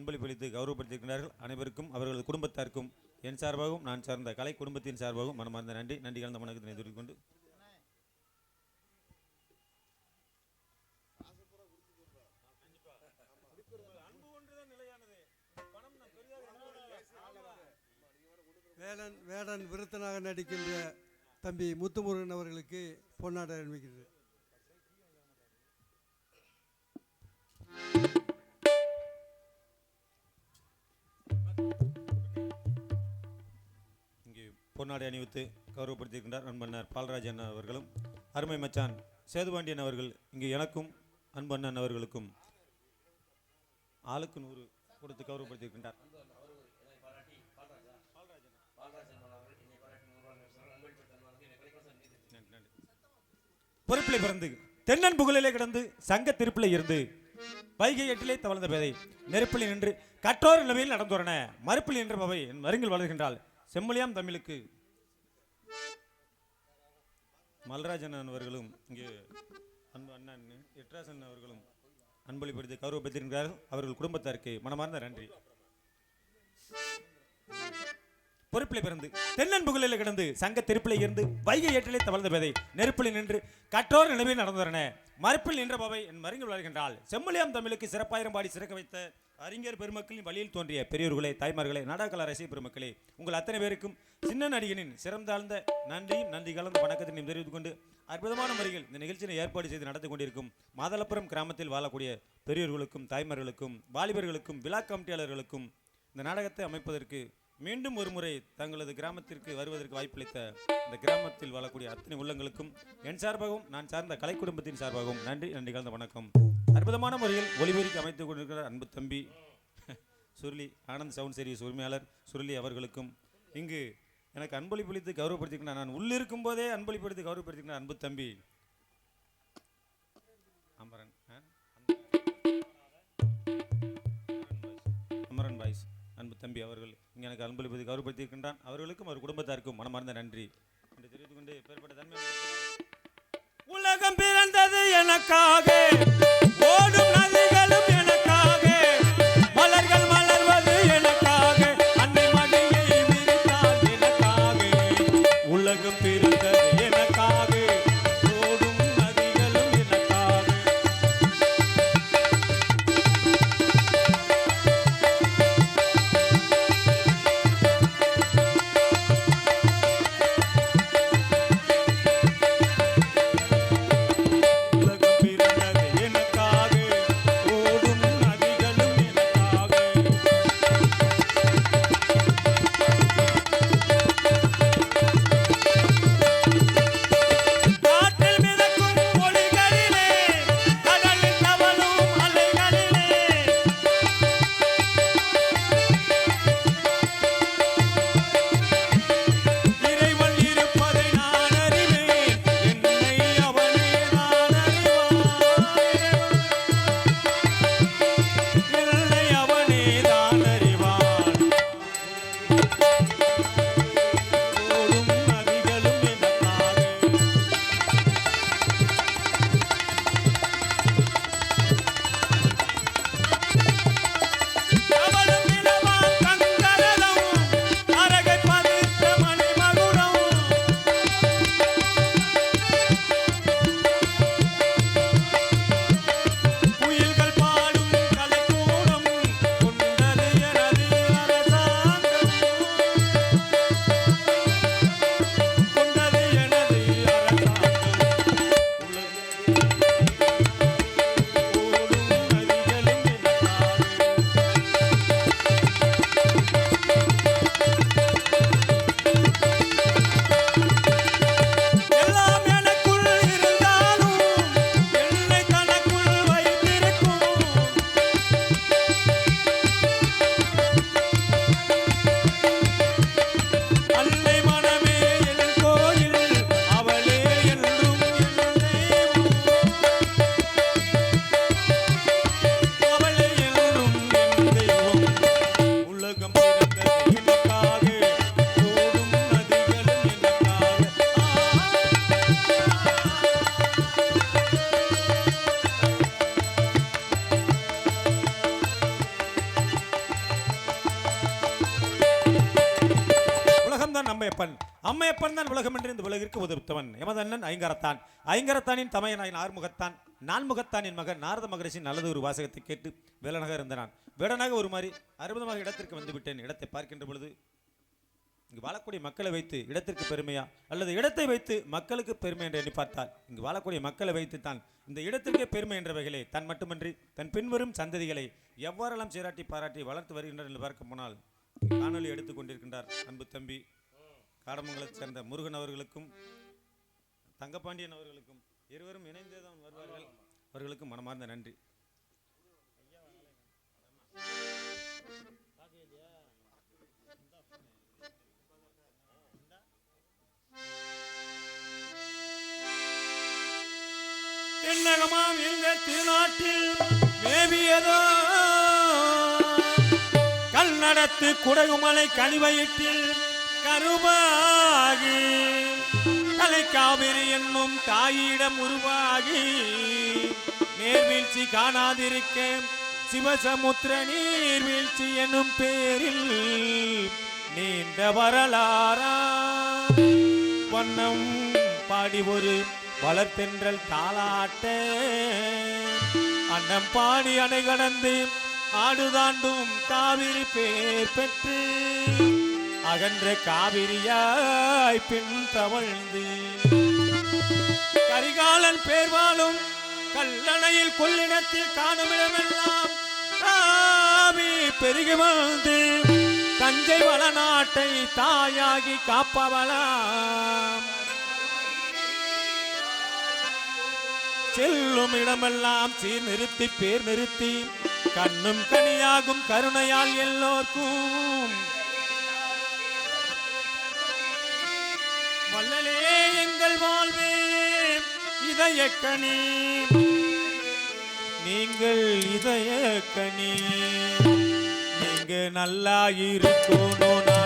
அன்பளிப்பளித்து கௌரவப்படுத்தியிருக்கிறார்கள். அனைவருக்கும் அவர்களது குடும்பத்தாருக்கும் என் சார்பாகவும் நான் சார்ந்த கலை குடும்பத்தின் சார்பாகவும் மனமார்ந்த நன்றி. நன்றி கலந்த வணக்கத்தினை தெரிவித்துக்கொண்டு வேடன் வேடன் விருத்தனாக நடிக்கின்ற தம்பி முத்துமுருகன் அவர்களுக்கு பொன்னாடை அணிவிக்கிறது. பொன்னாடை அணிவித்து கௌரவப்படுத்தியிருக்கின்றார் அன்பண்ணர் பால்ராஜ் அவர்களும். அருமை மச்சான் சேதுபாண்டியன் அவர்கள் இங்கு எனக்கும் அன்பண்ணன் அவர்களுக்கும் ஆளுக்கு நூறு கொடுத்து கௌரவப்படுத்தியிருக்கின்றார். பொறுப்பிலை பிறந்து தென்னன் புகழிலே கிடந்து சங்க திருப்பிலே இருந்து வைகை எட்டிலே தவழ்ந்த பேதை நெருப்பில் நின்று கற்றோர் நிலைமையில் நடந்துறன மறுப்பில் நின்ற பவை என் மருங்கில் வளர்கின்றாள். செம்மொழியாம் தமிழுக்கு மல்ராஜன் அவர்களும் இங்கே அன்பு அண்ணன் எட்ராசன் அவர்களும் அன்பளிப்படுத்தி கௌரவப்படுத்தியிருக்கிறார்கள். அவர்கள் குடும்பத்தாருக்கு மனமார்ந்த நன்றி. பொறுப்பிலை பிறந்து தென்னன்புகளில் கிடந்து சங்க திருப்பிலே இருந்து வைகை ஏற்றிலே தவழ்ந்த பேதை நெருப்பில் நின்று கற்றோர் நிலைமையில் நடந்துறன மறுப்பில் நின்ற பவை என் மருங்கில் வளர்கின்றாள். செம்மொழியாம் தமிழுக்கு சிறப்பாயிரம் பாடி சிறக்க வைத்த அறிஞர் பெருமக்களின் வழியில் தோன்றிய பெரியோர்களே தாய்மார்களே நாடகல ரசிக பெருமக்களே உங்கள் அத்தனை பேருக்கும் சின்ன நடிகனின் சிறந்தாழ்ந்த நன்றியும் நன்றி கலந்த வணக்கத்தினையும் தெரிவித்துக் கொண்டு அற்புதமான முறையில் இந்த நிகழ்ச்சியை ஏற்பாடு செய்து நடத்தி கொண்டிருக்கும் மாதளப்புரம் கிராமத்தில் வாழக்கூடிய பெரியோர்களுக்கும் தாய்மார்களுக்கும் வாலிபர்களுக்கும் விழா கமிட்டியாளர்களுக்கும் இந்த நாடகத்தை அமைப்பதற்கு மீண்டும் ஒரு முறை தங்களது கிராமத்திற்கு வருவதற்கு வாய்ப்பளித்த இந்த கிராமத்தில் வாழக்கூடிய அத்தனை உள்ளங்களுக்கும் என் சார்பாகவும் நான் சார்ந்த கலை குடும்பத்தின் சார்பாகவும் நன்றி நன்றி கலந்த வணக்கம். அற்புதமான முறையில் ஒளிபெருக்கி அமைத்துக் கொண்டிருக்கிற அன்பு தம்பி. சுருளி ஆனந்த் சவுண்ட் சீரியஸ் உரிமையாளர் சுருளி அவர்களுக்கும். இங்கு எனக்கு அன்பளிப்பளித்து கௌரவப்படுத்திக்கிற நான் உள்ளிருக்கும் போதே அன்பளிப்படுத்தி கௌரவப்படுத்திக்கிற அன்பு தம்பி. அமரன் ஆ? அமரன் பாய்ஸ் அன்பு தம்பி அவர்கள். இங்கே எனக்கு அன்பளிப்பதை கௌரவப்படுத்தியிருக்கின்றான். அவர்களுக்கும் அவர் குடும்பத்தாருக்கும் மனமார்ந்த நன்றி. என்று தெரிவித்துக் கொண்டு பேர்பட்ட தன்மை உலகம் பிறந்தது எனக்காக ஓடும் நல்ல என்று இந்த உலகிற்கு உதவித்தவன் எமது ஐங்கரத்தான். ஐங்கரத்தானின் தமையனாயின் ஆறுமுகத்தான். நான்முகத்தானின் மகன் நாரத மகரிஷின் நல்லது ஒரு வாசகத்தை கேட்டு வேலனாக இருந்த நான் வேடனாக ஒரு மாதிரி அற்புதமாக இடத்திற்கு வந்துவிட்டேன். இடத்தை பார்க்கின்ற பொழுது இங்கு வாழக்கூடிய மக்களை வைத்து இடத்திற்கு பெருமையா? அல்லது இடத்தை வைத்து மக்களுக்கு பெருமை என்று எண்ணி பார்த்தால் இங்கு வாழக்கூடிய மக்களை வைத்து தான் இந்த இடத்திற்கே பெருமை என்ற வகையிலே தன் மட்டுமன்றி தன் பின்வரும் சந்ததிகளை எவ்வாறெல்லாம் சீராட்டி பாராட்டி வளர்த்து வருகின்றனர் என்று பார்க்க போனால் காணொலி எடுத்துக்கொண்டிருக்கின்றார் அன்பு தம்பி காடமங்கலத்தைச் சேர்ந்த முருகன் அவர்களுக்கும் தங்கப்பாண்டியன் அவர்களுக்கும் இருவரும் இணைந்தே தான் வருவார்கள். அவர்களுக்கும் மனமார்ந்த நன்றி. தென்னகமாம் இந்த திருநாட்டில் மேவியதோ? கல்நடத்து குடகுமலை கருமாகி தலை காவிரி என்னும் தாயிடம் உருவாகி நேர்வீழ்ச்சி காணாதிருக்க சிவசமுத்திர நீர்வீழ்ச்சி என்னும் பேரில் நீண்ட வரலாறா. வண்ணம் பாடி ஒரு வளர்த்தென்றல் தாளாட்ட. அன்னம் பாடி அணை கடந்து ஆடுதாண்டும் காவிரி பேர் பெற்று. அகன்ற காவிரியாய் பின் தவழ்ந்து கரிகாலன் பேர் வாழும் கல்லணையில் கொள்ளிடத்தில் காணுமிடமெல்லாம் காவி பெருகி வந்து தஞ்சை வளநாட்டை தாயாகி காப்பவளாம். செல்லும் இடமெல்லாம் சீர் நிறுத்தி பேர் நிறுத்தி கண்ணும் கனியாகும் கருணையால் எல்லோர்க்கும் வள்ளலே எங்கள் வாழ்வே இதயக்கனி நீங்கள் இதயக்கனி நீங்க நல்லா இருக்கணும்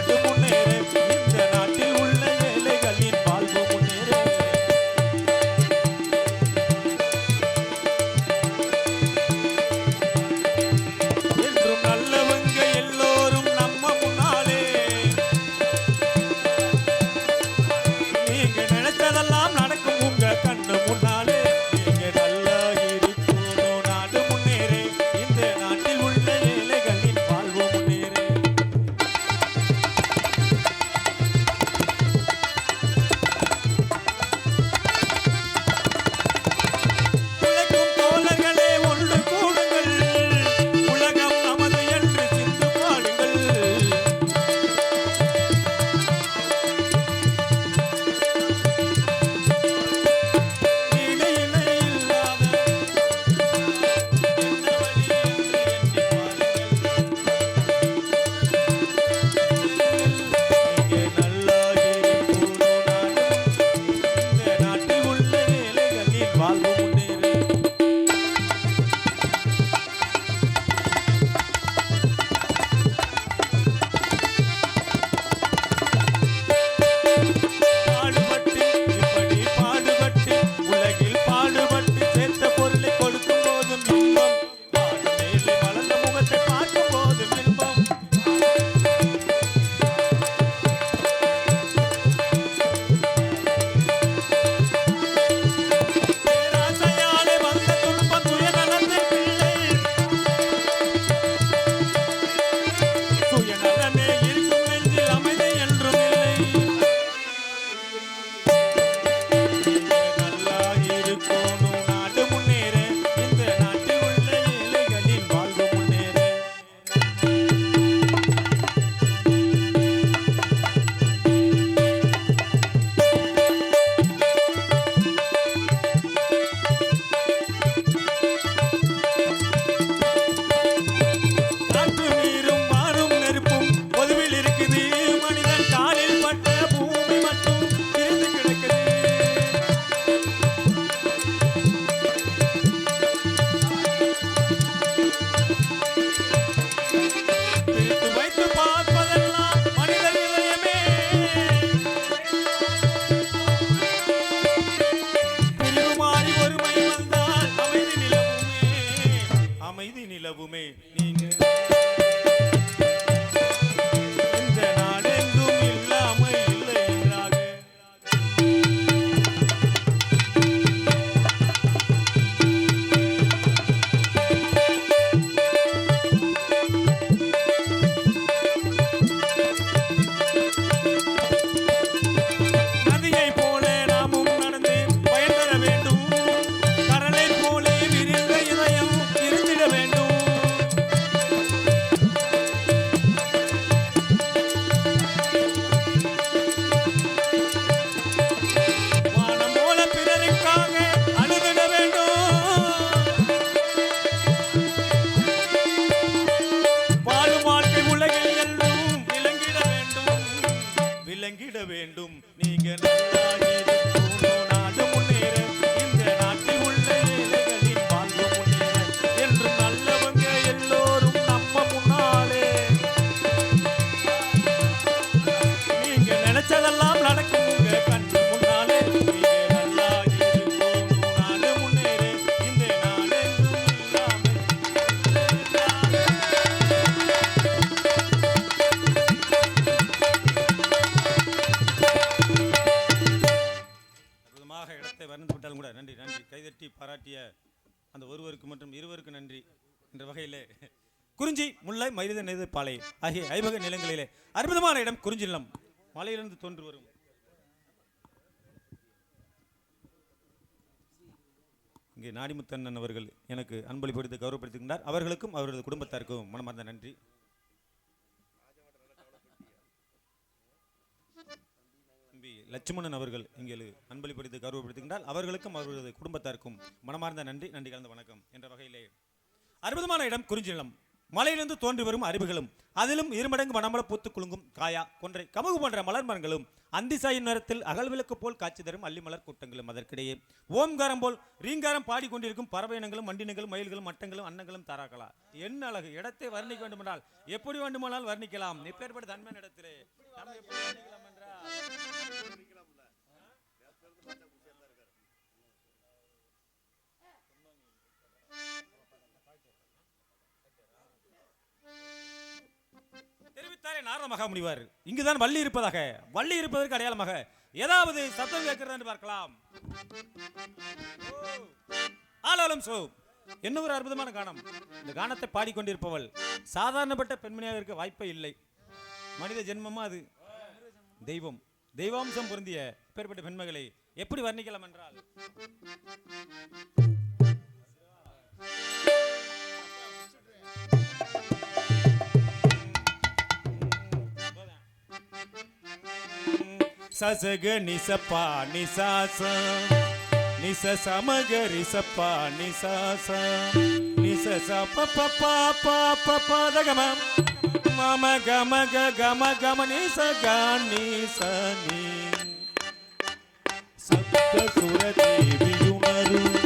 வேண்டும். நீங்க நல்லா நன்றி நன்றி. கைதட்டி பாராட்டிய அந்த ஒருவருக்கு மற்றும் இருவருக்கு நன்றி என்ற வகையிலே. குறிஞ்சி முல்லை மருத நெய்து ஆகிய ஐவக நிலங்களிலே அற்புதமான இடம் குறிஞ்சி நிலம். மலையிலிருந்து தோன்று வரும். இங்கே நாடிமுத்தண்ணன் அவர்கள் எனக்கு அன்பளிப்படுத்தி கௌரவப்படுத்துகின்றார். அவர்களுக்கும் அவரது குடும்பத்தாருக்கும் மனமார்ந்த நன்றி. லட்சுமணன் அவர்கள் இங்கே அன்பளிப்படுத்தி கௌரவப்படுத்துகின்றார். அவர்களுக்கும் அவர்களது குடும்பத்தாருக்கும் மனமார்ந்த நன்றி நன்றி கலந்த வணக்கம் என்ற வகையிலே. அற்புதமான இடம் குறிஞ்சி நிலம் மலையிலிருந்து தோன்றி வரும் அருவிகளும் அதிலும் இருமடங்கு மனமல பூத்து குலுங்கும் காயா கொன்றை கமுகு போன்ற மலர் மரங்களும் அந்திசாயின் நேரத்தில் அகல்விளக்கு போல் காட்சி தரும் அள்ளி மலர் கூட்டங்களும் அதற்கிடையே. ஓம்காரம் போல் ரீங்காரம் பாடிக்கொண்டிருக்கும் பறவை இனங்களும் மண்டினங்களும் மயில்களும் மட்டங்களும் அன்னங்களும் தாராக்களா என்ன அழகு. இடத்தை வர்ணிக்க வேண்டுமென்றால் எப்படி வேண்டுமானால் வர்ணிக்கலாம். எப்பேற்பட்ட தன்மையான இடத்திலே. தெரிவித்தாரே நாரணமாக முடிவார். இங்குதான் வள்ளி இருப்பதாக. வள்ளி இருப்பதற்கு அடையாளமாக. ஏதாவது சத்தம் கேட்கிறதா என்று பார்க்கலாம். ஆளாலும் சோ. என்ன ஒரு அற்புதமான கானம். இந்த கானத்தை பாடிக்கொண்டிருப்பவள். சாதாரணப்பட்ட பெண்மணியாக இருக்க வாய்ப்பே இல்லை. மனித ஜென்மமா அது? தெய்வம். தெய்வாம்சம் பொருந்திய பேர்பட்ட பெண்மகளை எப்படி வர்ணிக்கலாம் என்றால்? சசக நிசப்பா நிசாச. நிச சமக ரிசப்பா நிசாச. நிச சப ப ப ப மம கம க கம கம நிச க நிச நீ சப்த சுர தேவியுணரு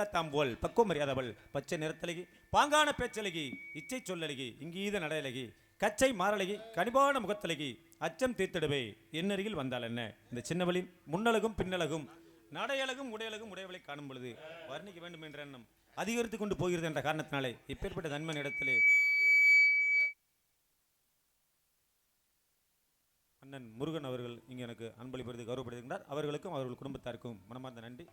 பண்பட்டாம் இல்லத்தாம்போல் பக்குவம் அறியாதவள் பச்சை நிறத்தழகி பாங்கான பேச்சழகி இச்சை சொல்லழகி இங்கீத நடையழகி கச்சை மாரழகி கனிபான முகத்தழகி அச்சம் தீர்த்திடுவே என்னருகில் வந்தால் என்ன? இந்த சின்னவளின் முன்னழகும் பின்னழகும் நடையழகும் உடையழகும் உடையவளை காணும் பொழுது வர்ணிக்க வேண்டும் என்ற எண்ணம் அதிகரித்து கொண்டு போகிறது என்ற காரணத்தினாலே இப்பேற்பட்ட நண்பன் இடத்திலே அண்ணன் முருகன் அவர்கள் இங்கே எனக்கு அன்பளிப்பது கௌரவப்படுத்துகின்றார். அவர்களுக்கும் அவர்கள் குடும்பத்தாருக்கும் மனமார்ந்த நன்றி.